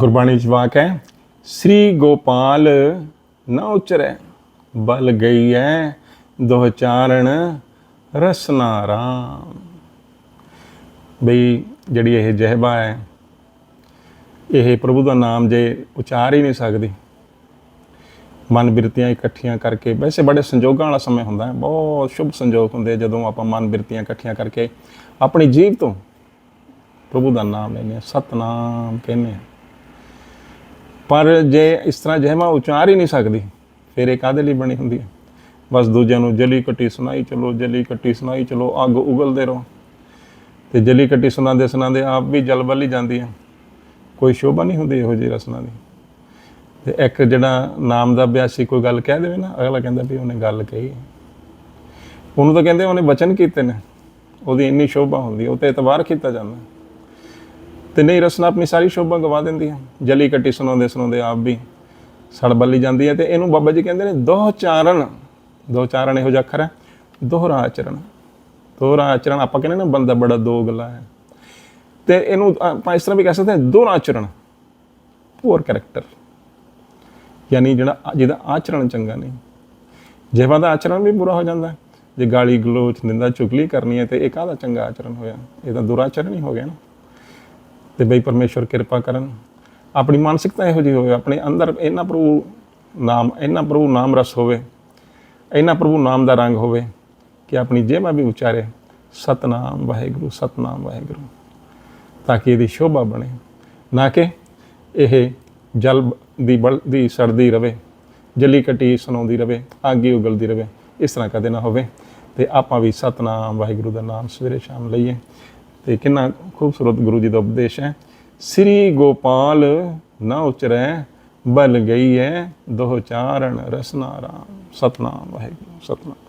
ਗੁਰਬਾਣੀ ਚ ਵਾਕ ਹੈ, ਸ੍ਰੀ ਗੋਪਾਲ ਨਾ ਉਚਰੈ, ਬਲ ਗਈ ਹੈ ਦੋਹ ਚਾਰਣ ਰਸਨਾ ਰਾਮ। ਬਈ ਜਿਹੜੀ ਇਹ ਜਹਿਬਾ ਹੈ, ਇਹ ਪ੍ਰਭੂ ਦਾ ਨਾਮ ਜੇ ਉਚਾਰ ਹੀ ਨਹੀਂ ਸਕਦੀ। ਮਨ ਬਿਰਤੀਆਂ ਇਕੱਠੀਆਂ ਕਰਕੇ, ਵੈਸੇ ਬੜੇ ਸੰਜੋਗਾਂ ਵਾਲਾ ਸਮੇਂ ਹੁੰਦਾ ਹੈ, ਬਹੁਤ ਸ਼ੁਭ ਸੰਜੋਗ ਹੁੰਦੇ ਜਦੋਂ ਆਪਾਂ ਮਨ ਬਿਰਤੀਆਂ ਇਕੱਠੀਆਂ ਕਰਕੇ ਆਪਣੀ ਜੀਵ ਤੋਂ ਪ੍ਰਭੂ ਦਾ ਨਾਮ ਲੈਂਦੇ ਹਾਂ, ਸਤਨਾਮ ਕਹਿੰਦੇ ਹਾਂ। ਪਰ ਜੇ ਇਸ ਤਰ੍ਹਾਂ ਜਹਿਮਾ ਉਚਾਰ ਹੀ ਨਹੀਂ ਸਕਦੀ, ਫਿਰ ਇਹ ਕਾਹਦੇ ਲਈ ਬਣੀ ਹੁੰਦੀ ਹੈ? ਬਸ ਦੂਜਿਆਂ ਨੂੰ ਜਲੀ ਕੱਟੀ ਸੁਣਾਈ ਚਲੋ ਜਲੀ ਕੱਟੀ ਸੁਣਾਈ ਚਲੋ, ਅੱਗ ਉਗਲਦੇ ਰਹੋ। ਤੇ ਜਲੀ ਕੱਟੀ ਸੁਣਾਉਂਦੇ ਸੁਣਾਉਂਦੇ ਆਪ ਵੀ ਜਲ ਵੱਲ ਹੀ ਜਾਂਦੀ ਹੈ। ਕੋਈ ਸ਼ੋਭਾ ਨਹੀਂ ਹੁੰਦੀ ਇਹੋ ਜਿਹੀ ਰਸਨਾ ਦੀ। ਤੇ ਇੱਕ ਜਿਹੜਾ ਨਾਮ ਦਾ ਅਭਿਆਸੀ ਕੋਈ ਗੱਲ ਕਹਿ ਦੇਵੇ ਨਾ, ਅਗਲਾ ਕਹਿੰਦਾ ਵੀ ਉਹਨੇ ਗੱਲ ਕਹੀ। ਉਹਨੂੰ ਤਾਂ ਕਹਿੰਦੇ ਉਹਨੇ ਵਚਨ ਕੀਤੇ ਨੇ। ਉਹਦੀ ਇੰਨੀ ਸ਼ੋਭਾ ਹੁੰਦੀ ਉਹ ਤੇ ਇਤਬਾਰ ਕੀਤਾ ਜਾਂਦਾ। ਤੇ ਨਹੀਂ ਰਸਨਾ ਆਪਣੀ ਸਾਰੀ ਸ਼ੋਭਾ ਗਵਾ ਦਿੰਦੀ ਹੈ ਜਲੀ ਕੱਟੀ ਸੁਣਾਉਂਦੇ ਸੁਣਾਉਂਦੇ ਆਪ ਵੀ ਸੜ ਬੱਲੀ ਜਾਂਦੀ ਹੈ ਤੇ ਇਹਨੂੰ ਬਾਬਾ ਜੀ ਕਹਿੰਦੇ ਨੇ, ਦੋ ਚਾਰਨ। ਦੋ ਚਾਰਨ ਇਹੋ ਜਿਹਾ ਅੱਖਰ ਹੈ। ਦੋਹਰਾ ਆਚਰਣ। ਦੋਹਰਾ ਆਚਰਣ ਆਪਾਂ ਕਹਿੰਦੇ ਨਾ ਬੰਦਾ ਬੜਾ ਦੋਗਲਾ ਹੈ। ਤੇ ਇਹਨੂੰ ਆਪਾਂ ਇਸ ਤਰ੍ਹਾਂ ਵੀ ਕਹਿ ਸਕਦੇ ਹਾਂ, ਦੋਹਰਾ ਆਚਰਣ। ਪੂਰ ਕੈਰੈਕਟਰ ਯਾਨੀ ਜਿਹੜਾ ਜਿਹਦਾ ਆਚਰਣ ਚੰਗਾ ਨਹੀਂ। ਜਿਹਵਾ ਦਾ ਆਚਰਣ ਵੀ ਬੁਰਾ ਹੋ ਜਾਂਦਾ ਜੇ ਗਾਲੀ ਗਲੋਚ, ਨਿੰਦਾ ਚੁਗਲੀ ਕਰਨੀ ਹੈ ਤੇ ਇਹ ਕਾਹਦਾ ਚੰਗਾ ਆਚਰਣ ਹੋਇਆ। ਇਹ ਤਾਂ ਦੁਰਾਚਰਣ ਹੀ ਹੋ ਗਿਆ ਨਾ। ਤੇ ਬਈ ਪਰਮੇਸ਼ਵਰ ਕਿਰਪਾ ਕਰਨ। ਆਪਣੀ ਮਾਨਸਿਕਤਾ ਇਹੋ ਜਿਹੀ ਹੋਵੇ, ਆਪਣੇ ਅੰਦਰ ਇਹਨਾਂ ਪ੍ਰਭੂ ਨਾਮ, ਇਹਨਾਂ ਪ੍ਰਭੂ ਨਾਮ ਰਸ ਹੋਵੇ, ਇਹਨਾਂ ਪ੍ਰਭੂ ਨਾਮ ਦਾ ਰੰਗ ਹੋਵੇ ਕਿ ਆਪਣੀ ਜੇਬਾਂ ਵੀ ਉਚਾਰੇ। ਸਤਨਾਮ ਵਾਹਿਗੁਰੂ ਸਤਨਾਮ ਵਾਹਿਗੁਰੂ। ਤਾਂ ਕਿ ਇਹਦੀ ਸ਼ੋਭਾ ਬਣੇ। ਨਾ ਕਿ ਇਹ ਜਲ ਦੀ ਬਲਦੀ ਸੜਦੀ ਰਵੇ, ਜਲੀ ਕਟੀ ਸੁਣਾਉਂਦੀ ਰਵੇ ਆਗੀ ਉਗਲਦੀ ਰਵੇ। ਇਸ ਤਰ੍ਹਾਂ ਕਦੇ ਨਾ ਹੋਵੇ। ਤੇ ਆਪਾਂ ਵੀ ਸਤਨਾਮ ਵਾਹਿਗੁਰੂ ਦਾ ਨਾਮ ਸਵੇਰੇ ਸ਼ਾਮ ਲਈਏ। ਤੇ ਕਿੰਨਾ ਖੂਬਸੂਰਤ ਗੁਰੂ ਜੀ ਦਾ ਉਪਦੇਸ਼ ਹੈ, ਸ੍ਰੀ ਗੋਪਾਲ ਨਾ ਉਚਰੈ, ਬਲ ਗਈ ਹੈ ਦੋ ਚਾਰਨ ਰਸਨਾ ਰਾਮ। ਸਤਨਾਮ ਵਾਹਿਗੁਰੂ, ਸਤਨਾਮ।